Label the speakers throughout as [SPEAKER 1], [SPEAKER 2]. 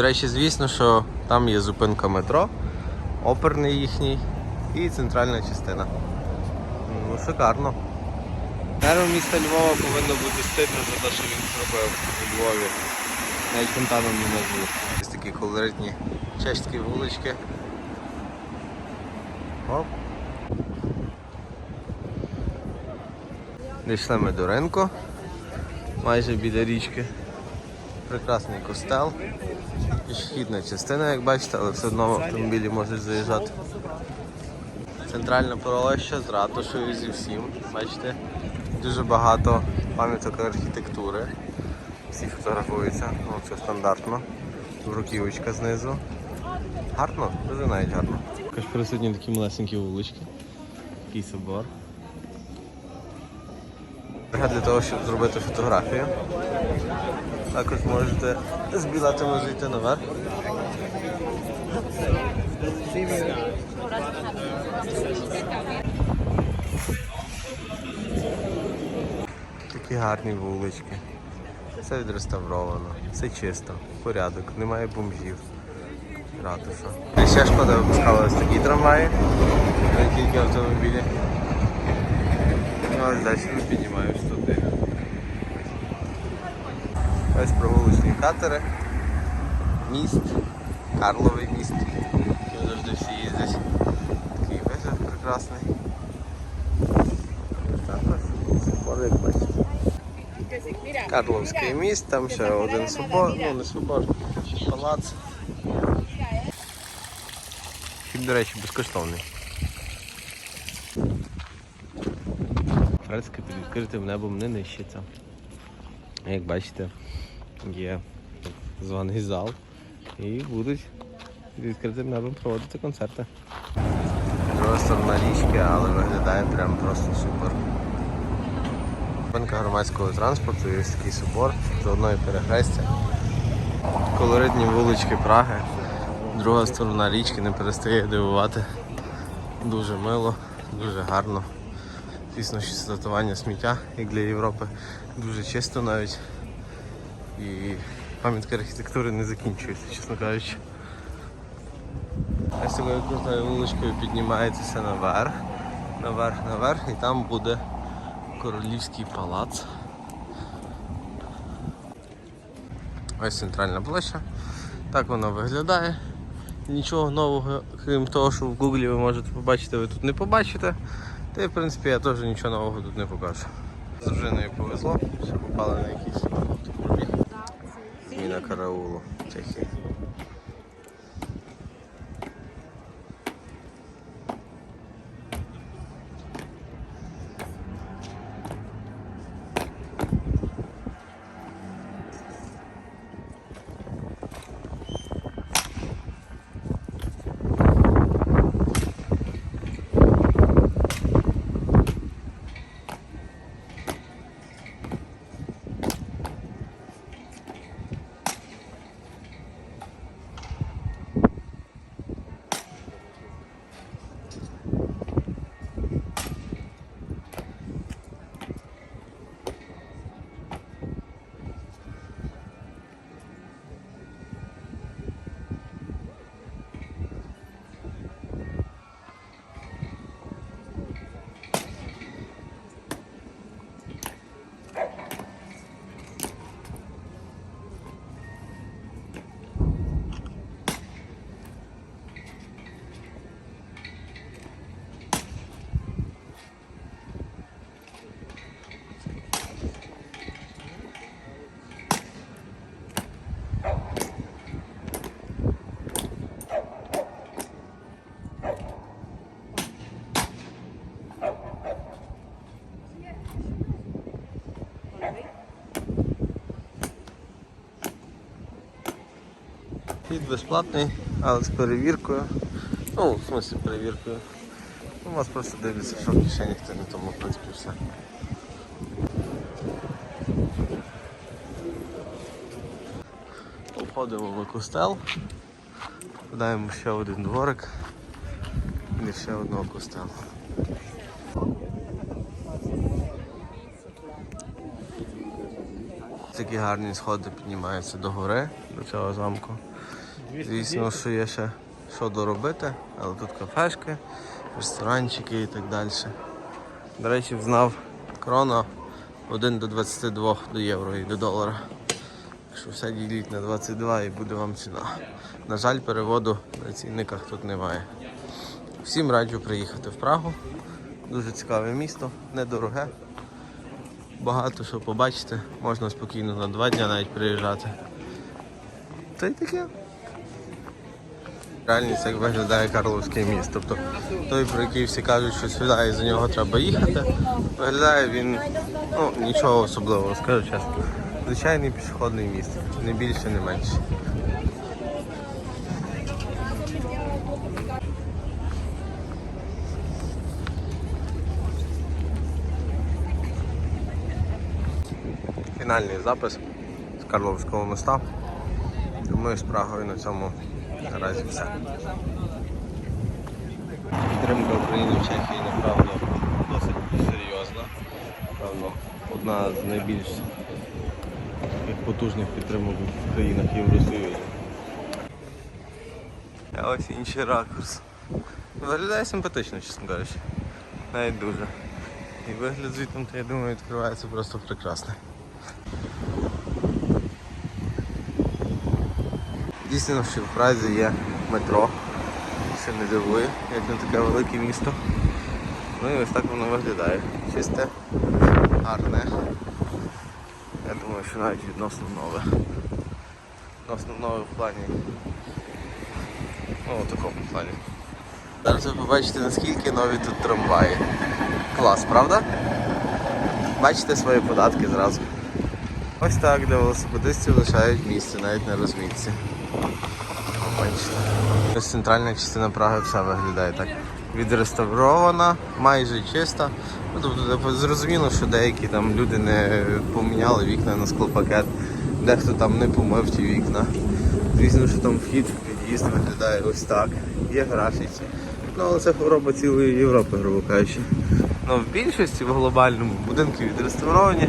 [SPEAKER 1] До речі, звісно, що там є зупинка метро, оперний їхній і центральна частина. Ну, шикарно. Мером міста Львова повинно бути стидно за те, що він зробив у Львові. Навіть фонтаном не назву. Ось такі колоритні чеські вулички. Оп. Дійшли ми до ринку, майже біля річки. Прекрасний костел. Пішохідна частина, як бачите, але все одно в автомобілі можуть заїжджати. Центральна пролоща з ратушею зі всім. Бачите, дуже багато пам'яток архітектури. Всі фотографуються, ну це стандартно. Бруківочка знизу. Гарно, дуже навіть гарно. Також присутні такі малесенькі вулички. Такий собор. Для того, щоб зробити фотографію. Також можете з білетами зайти наверх. Такі гарні вулички. Все відреставровано, все чисто, порядок, немає бомжів. Ратуша. І ще шкода випускали ось такі трамваї, не тільки автомобілі. Ну, ось далі ми піднімаємось туди. Ось прогулочні катери. Міст, Карловий міст. Тут завжди всі їздять. Такий вигляд прекрасний. Так ось. Карловський міст, там ще один собор, ну не собор, палац. Вхід, до речі, безкоштовний. Фрески під відкритим небом не нищиться. Як бачите, є званий зал і будуть під відкритим небом проводити концерти. Друга сторона річки, але виглядає прям просто супер. Зупинка громадського транспорту, є такий собор, заодно і перехрестя. Колоритні вулички Праги. Друга сторона річки не перестає дивувати. Дуже мило, дуже гарно. Звісно, що сортування сміття, як для Європи, дуже чисто навіть. І пам'ятки архітектури не закінчуються, чесно кажучи. Ось такою крутою вуличкою піднімаєтеся наверх, наверх, наверх, і там буде королівський палац. Ось центральна площа. Так вона виглядає. Нічого нового, крім того, що в Гуглі ви можете побачити, ви тут не побачите. Та й в принципі я теж нічого нового тут не покажу. З дружиною повезло, що попали на якийсь Зміна караулу Чехії. Безплатний, але з перевіркою. Ну, в смысле перевіркою. Ну, вас просто дивляться, що в кишені хто не тому, в принципі, все. Входимо в костел, подаємо ще один дворик і ще одного костелу. Такі гарні сходи піднімаються до гори, до цього замку. Звісно, що є ще що доробити, але тут кафешки, ресторанчики і так далі. До речі, знав крона 1 до 22 до євро і до долара. Якщо все діліть на 22 і буде вам ціна. На жаль, переводу на цінниках тут немає. Всім раджу приїхати в Прагу. Дуже цікаве місто, недороге. Багато що побачити, можна спокійно на два дні навіть приїжджати. Та й таке. Реальність як виглядає Карловський міст. Тобто той, про який всі кажуть, що сюди і за нього треба їхати, виглядає він ну, нічого особливого, скажу чесно. Звичайний пішохідний міст, не більше, не менше. Фінальний запис з Карловського моста. Думаю, з Прагою на цьому наразі все. Підтримка України в Чехії направду досить серйозна. Певно, одна з найбільш потужних підтримок в країнах Євросоюзу. А ось інший ракурс. Виглядає симпатично, чесно кажучи. Навіть дуже. І вигляд звідти, я думаю, відкривається просто прекрасний. Дійсно, що в Празі є метро. Ще не дивує, як на таке велике місто. Ну і ось так воно виглядає. Чисте, гарне. Я думаю, що навіть відносно нове. Відносно нове в плані. Ну, у такому плані. Зараз ви побачите, наскільки нові тут трамваї. Клас, правда? Бачите свої податки зразу. Ось так для велосипедистів лишають місце навіть на розмітці. Ось центральна частина Праги вся виглядає так. Відреставрована, майже чиста. Ну, тобто типу, зрозуміло, що деякі там люди не поміняли вікна на склопакет, дехто там не помив ті вікна. Звісно, що там вхід в під'їзд виглядає ось так. Є графіті. Ну, але це хвороба цілої Європи, грубо кажучи. Ну, в більшості в глобальному будинки відреставровані,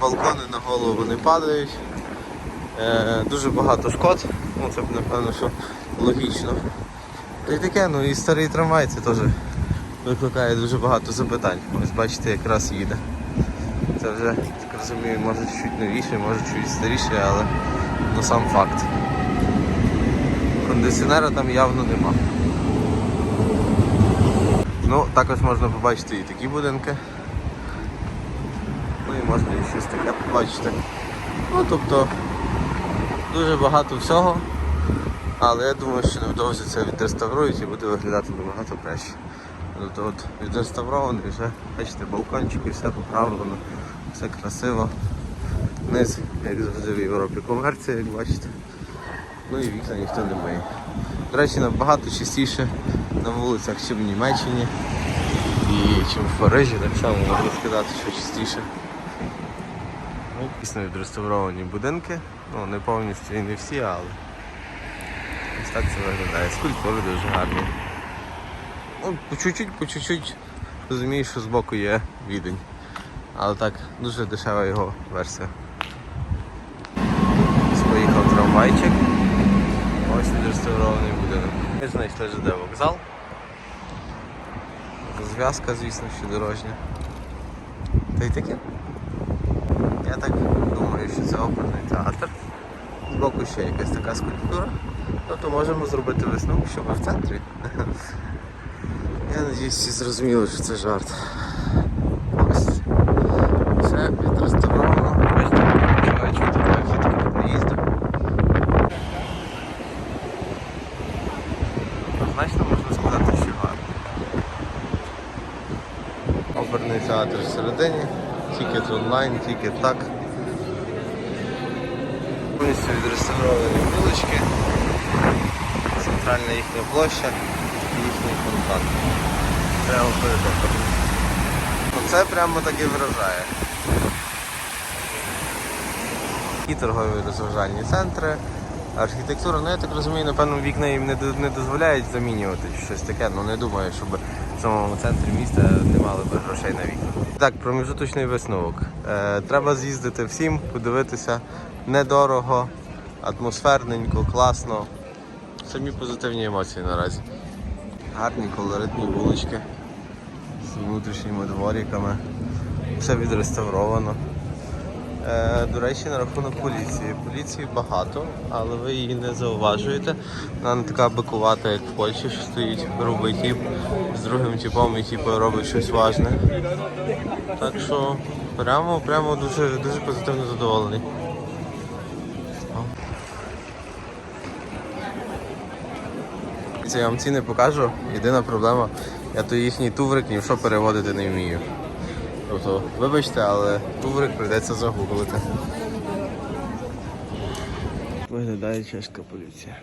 [SPEAKER 1] балкони на голову не падають. Е, дуже багато шкод, ну це напевно, що логічно. Й таке, ну і старий трамвай це теж викликає дуже багато запитань. Ось бачите, якраз їде. Це вже, так розумію, може чуть новіше, може чуть старіше, але ну, сам факт. Кондиціонера там явно нема. Ну, також можна побачити і такі будинки. Ну і можна і щось таке побачити. Ну, тобто дуже багато всього, але я думаю, що невдовзі це відреставрують і буде виглядати набагато краще. Тобто от відреставрований вже, бачите, балкончики, все поправлено, все красиво. Низ, як завжди в Європі, комерція, як бачите. Ну і вікна ніхто не миє. До речі, набагато частіше на вулицях, ніж в Німеччині і чим в Парижі, так само можна сказати, що частіше. Ну, Дійсно відреставровані будинки, ну не повністю і не всі, але ось так це виглядає. Скульптури дуже гарні. Ну, по чуть-чуть, по чуть-чуть розумієш, що збоку є відень. Але так, дуже дешева його версія. Поїхав трамвайчик. Ось відреставрований будинок. Ми знайшли ЖД вокзал. Зв'язка, звісно, що дорожня. Та й таке. Що це оперний театр. Збоку ще якась така скульптура. Тобто можемо зробити висновок, що ми в центрі. Я надіюсь, всі зрозуміли, що це жарт. Ось. Все відреставровано. Чути архітектуру приїзду. Значно можна сказати, що гарно. Оперний театр всередині, тікет онлайн, тікет так. Повністю відреставровані вулички, центральна їхня площа і їхній фонтан. Прямо перед оперою. Ну це прямо так і вражає. І торгові розважальні центри, архітектура, ну я так розумію, напевно, вікна їм не, не дозволяють замінювати щось таке, ну не думаю, щоб в самому центрі міста не мали би грошей на вікна. Так, проміжуточний висновок. Е, треба з'їздити всім, подивитися недорого, атмосферненько, класно. самі позитивні емоції наразі. Гарні колоритні вулички з внутрішніми двориками. Все відреставровано. Е, до речі, на рахунок поліції. Поліції багато, але ви її не зауважуєте. Вона не така бикувата, як в Польщі, що стоїть грубий тіп з другим типом і типу робить щось важне. Так що прямо, прямо дуже, дуже позитивно задоволений. Це я вам ціни покажу. Єдина проблема, я то їхній туврик ні в що переводити не вмію. Тобто, вибачте, але туврик прийдеться загуглити. Виглядає чеська поліція.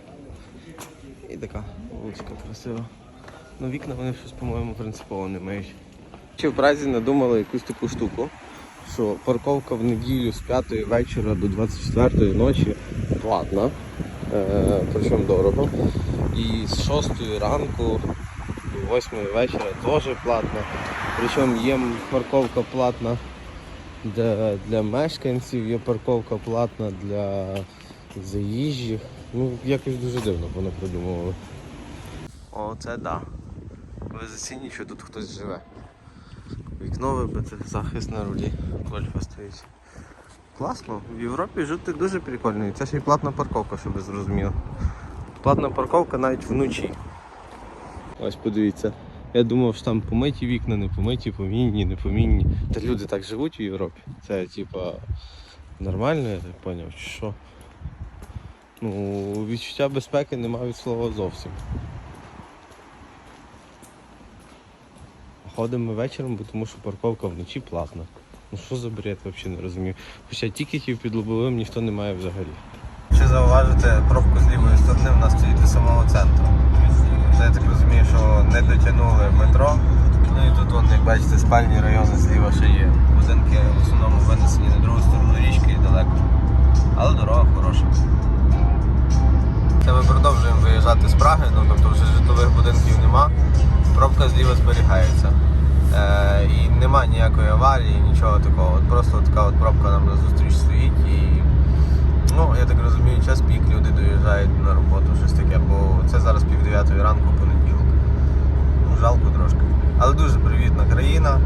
[SPEAKER 1] І така вуличка красива. Ну вікна вони щось, по-моєму, принципово не мають. Ще в Празі надумали якусь таку штуку, що парковка в неділю з 5 вечора до 24 ночі платна, е, причому дорого. І з 6 ранку до 8 вечора теж платна. Причому є парковка платна для, для мешканців, є парковка платна для заїжджих. Ну, якось дуже дивно вони придумували. О, це да. Ви зацініть, що тут хтось живе. Вікно вибите, захист на рулі, гольфа стоїть. Класно, в Європі жити дуже прикольно. І це ще й платна парковка, щоб ви зрозуміли. Платна парковка навіть вночі. Ось подивіться. Я думав, що там помиті вікна, не помиті, помінні, не помінні. Та люди так живуть у Європі. Це типа нормально, я так зрозумів, чи що? Ну, відчуття безпеки немає від слова зовсім. Ходимо вечором, бо тому що парковка вночі платна. Ну що за бред, взагалі не розумію. Хоча тікетів під лобовим ніхто не має взагалі. Чи зауважите, пробку з лівої сторони в нас стоїть до самого центру. Це я так розумію, що не дотягнули метро. Ну і тут, вон, як бачите, спальні райони зліва ще є. Будинки в основному винесені на другу сторону річки і далеко. Але дорога хороша. Це ми продовжуємо виїжджати з Праги, ну тобто вже житлових будинків нема. Пробка зліва зберігається. Е, і нема ніякої аварії, нічого такого. От просто така от пробка нам назустріч стоїть і ну, я так розумію, час пік люди доїжджають на роботу, щось таке, бо це зараз пів дев'ятої ранку понеділок. Ну, жалко трошки. Але дуже привітна країна,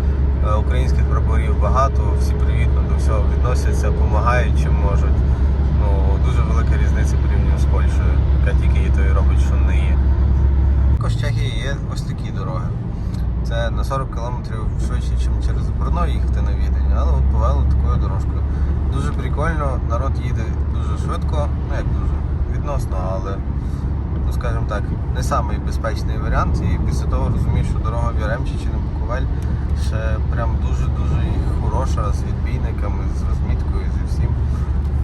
[SPEAKER 1] е, українських прапорів багато, всі привітно до всього відносяться, допомагають чим можуть. Ну, дуже велика різниця порівняно з Польщею, яка тільки її то і робить, що не є. Також Чехії є ось такі дороги. Це на 40 км швидше, ніж через Брно їхати на Відень, але от повели такою дорожкою. Дуже прикольно, народ їде дуже швидко, ну як дуже, відносно, але, ну скажімо так, не самий безпечний варіант. І після того розумієш, що дорога в Яремчі чи на Буковель ще прям дуже-дуже хороша з відбійниками, з розміткою, зі всім.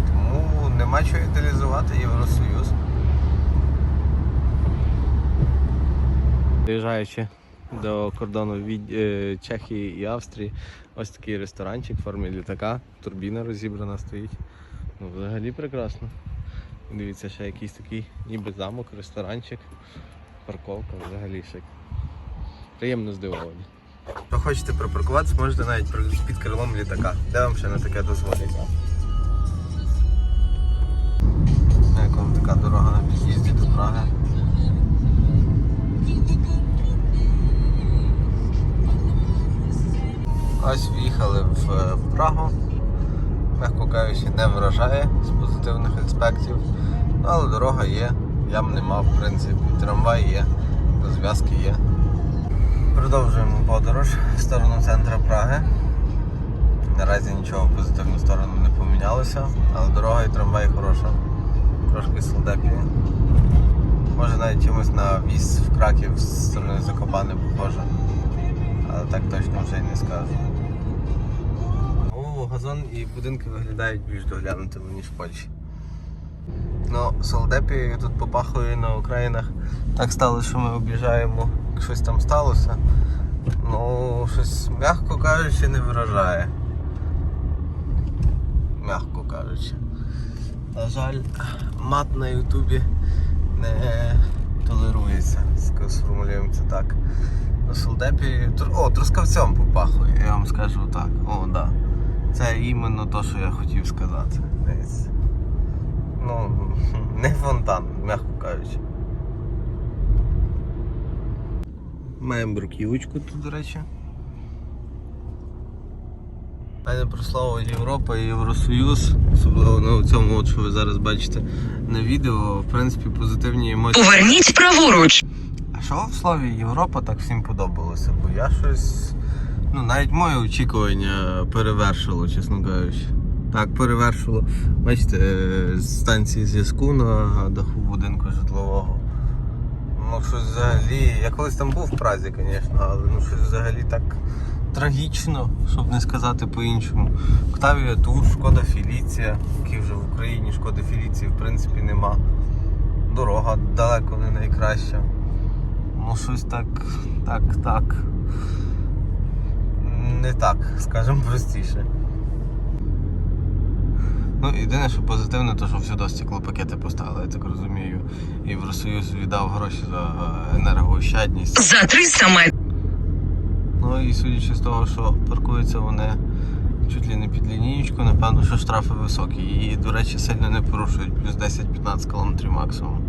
[SPEAKER 1] Тому нема чого ідеалізувати Євросоюз. Доїжджаючи до кордону від е, Чехії і Австрії, ось такий ресторанчик в формі літака, турбіна розібрана стоїть. Ну, взагалі прекрасно. Дивіться, ще якийсь такий ніби замок, ресторанчик, парковка, взагалі шик. Приємно здивовані. Якщо хочете припаркуватися, можете навіть під крилом літака. Де вам ще на таке дозволять? Як вам така дорога на під'їзді до Праги? Прагу. Мягко кажучи, не вражає з позитивних аспектів. Ну, але дорога є, ям нема, в принципі. Трамвай є, розв'язки є. Продовжуємо подорож в сторону центра Праги. Наразі нічого в позитивну сторону не помінялося, але дорога і трамвай хороша. Трошки солдепі. Може навіть чимось на віз в Краків з сторони Закопане похоже. Але так точно вже й не скажу. Газон і будинки виглядають більш доглянутими, ніж в Польщі. Ну, солдепі тут попахує на Українах. Так сталося, що ми об'їжджаємо, щось там сталося. Ну, щось, м'яко кажучи, не вражає. М'яко кажучи. На жаль, мат на Ютубі не толерується, сформулюємо це так. На солдепі. О, трускавцем попахує, я вам скажу так. О, да. Це іменно то, що я хотів сказати. Десь. Ну, не фонтан, м'яко кажучи. Маємо бруківочку тут, до речі. Мене про слово Європа і Євросоюз, особливо на цьому, от, що ви зараз бачите на відео, в принципі, позитивні емоції.
[SPEAKER 2] Поверніть праворуч!
[SPEAKER 1] А що в слові Європа так всім подобалося? Бо я щось Ну, навіть моє очікування перевершило, чесно кажучи. Так, перевершило. Бачите, е, з станції зв'язку на даху будинку житлового. Ну, щось взагалі. Я колись там був в Празі, звісно, але ну щось взагалі так трагічно, щоб не сказати по-іншому. Октавія Тур, шкода Філіція, які вже в Україні шкода Філіції в принципі нема. Дорога далеко не найкраща. Ну, щось так, так, так. Не так, скажемо простіше. Ну, єдине, що позитивне, то що всюди стеклопакети поставили, я так розумію. Євросоюз віддав гроші за е, енергоощадність.
[SPEAKER 2] За 300 метрів.
[SPEAKER 1] Ну і судячи з того, що паркуються вони чуть ли не під лінієчку, напевно, що штрафи високі. І, до речі, сильно не порушують, плюс 10-15 км максимум.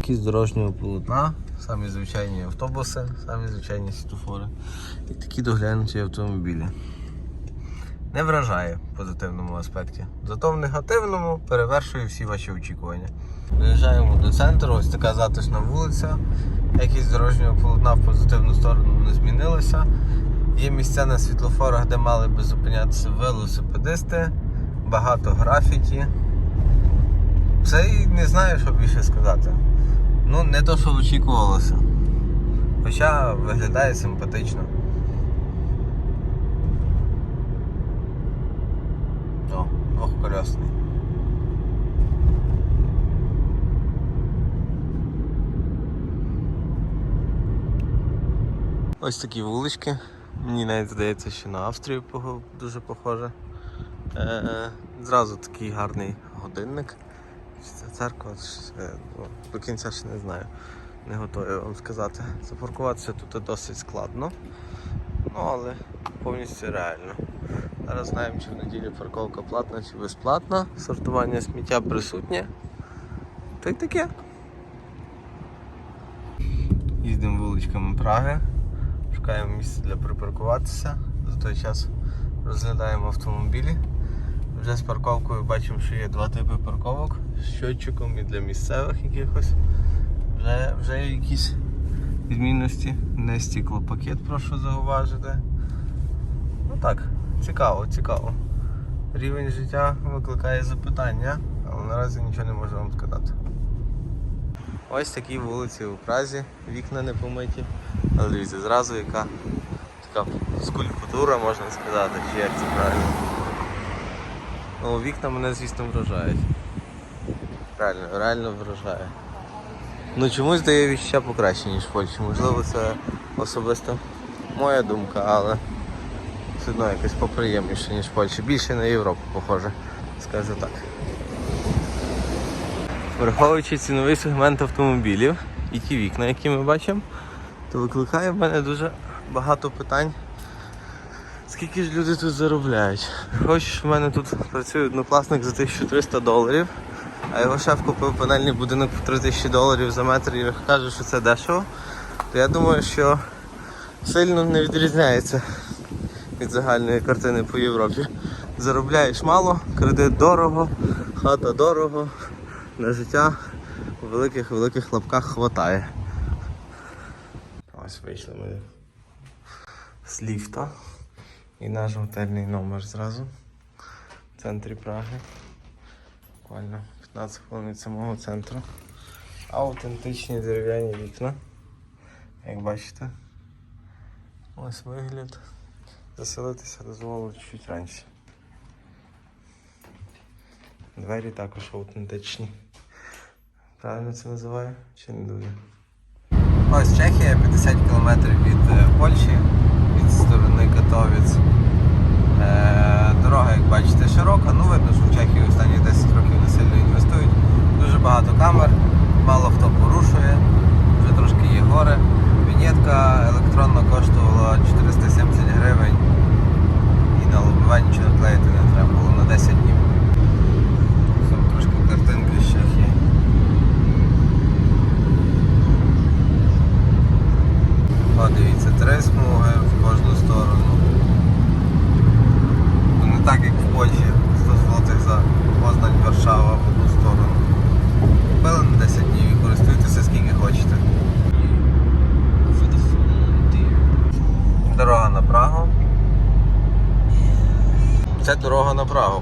[SPEAKER 1] Якісь дорожнього полотна, самі звичайні автобуси, самі звичайні світофори. І такі доглянуті автомобілі. Не вражає в позитивному аспекті. Зато в негативному перевершує всі ваші очікування. Виїжджаємо до центру, ось така затишна вулиця. Якість дорожнього полотна в позитивну сторону не змінилося. Є місця на світлофорах, де мали би зупинятися велосипедисти, багато графіті. Це і не знаю, що більше сказати. Ну, не то, що очікувалося. Хоча виглядає симпатично. О, двохколесний. Ось такі вулички. Мені навіть здається, що на Австрію дуже похоже. Е, зразу такий гарний годинник. Це церква? Чи ну, до кінця ще не знаю. Не готовий вам сказати. Запаркуватися тут досить складно. Ну, але повністю реально. Зараз знаємо, чи в неділю парковка платна чи безплатна. Сортування сміття присутнє. Та й таке. Їздимо вуличками Праги. Шукаємо місце для припаркуватися. За той час розглядаємо автомобілі. Вже з парковкою бачимо, що є два типи парковок щотчиком і для місцевих якихось. Вже, вже якісь відмінності. Не стіклопакет, прошу зауважити. Ну так, цікаво, цікаво. Рівень життя викликає запитання, але наразі нічого не можу вам сказати. Ось такі вулиці у Празі, вікна не помиті. Але дивіться, зразу яка така скульптура, можна сказати, чи як це правильно. Ну, вікна мене, звісно, вражають. Реально, реально вражає. Ну чомусь дає відчуття покраще, ніж в Польщі. Можливо, це особисто моя думка, але все одно якось поприємніше, ніж в Польщі. Більше на Європу, похоже, скажу так. Враховуючи ціновий сегмент автомобілів і ті вікна, які ми бачимо, то викликає в мене дуже багато питань. Скільки ж люди тут заробляють? Хочеш, в мене тут працює однокласник за 1300 доларів, а його шеф купив панельний будинок по 3000 доларів за метр і каже, що це дешево, то я думаю, що сильно не відрізняється від загальної картини по Європі. Заробляєш мало, кредит дорого, хата дорого, на життя в великих-великих лапках хватає. Ось вийшли ми з ліфта. І наш готельний номер зразу в центрі Праги. Буквально 15 хвилин від самого центру. Аутентичні дерев'яні вікна. Як бачите. Ось вигляд. Заселитися дозволило чуть раніше. Двері також аутентичні. Правильно це називаю? Чи не дуже? Ось Чехія, 50 км від е, Польщі, від сторони Катовіць. Е, дорога, як бачите, широка. Ну видно, що в Чехії останні 10 років не сильно інвестують. Дуже багато камер, мало хто порушує, вже трошки є гори. Вінєтка електронна коштувала 470 гривень і на лобування нічого наклеїти не треба було на 10 днів.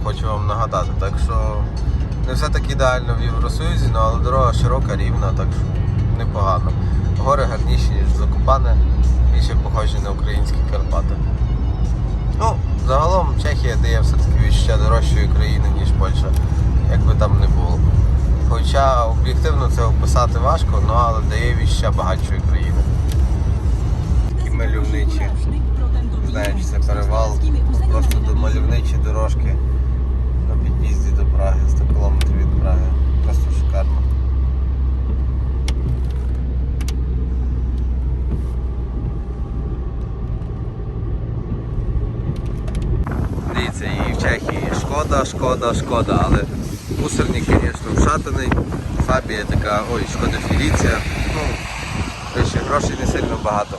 [SPEAKER 1] Хочу вам нагадати. Так що не все так ідеально в Євросоюзі, ну, але дорога широка, рівна, так що непогано. Гори гарніші, ніж Закопане, більше похожі на українські Карпати. Ну, загалом Чехія дає все-таки відчуття дорожчої країни, ніж Польща, як би там не було. Хоча об'єктивно це описати важко, ну, але дає відчуття багатшої країни. Такі мальовничі. Чи це перевал. Просто до мальовничі дорожки Праги, 100 км від Праги. Просто шикарно. Дивіться, і в Чехії шкода, шкода, шкода, але мусорник, звісно, вшатаний. Фабія така, ой, шкода Феліція. Ну, ще грошей не сильно багато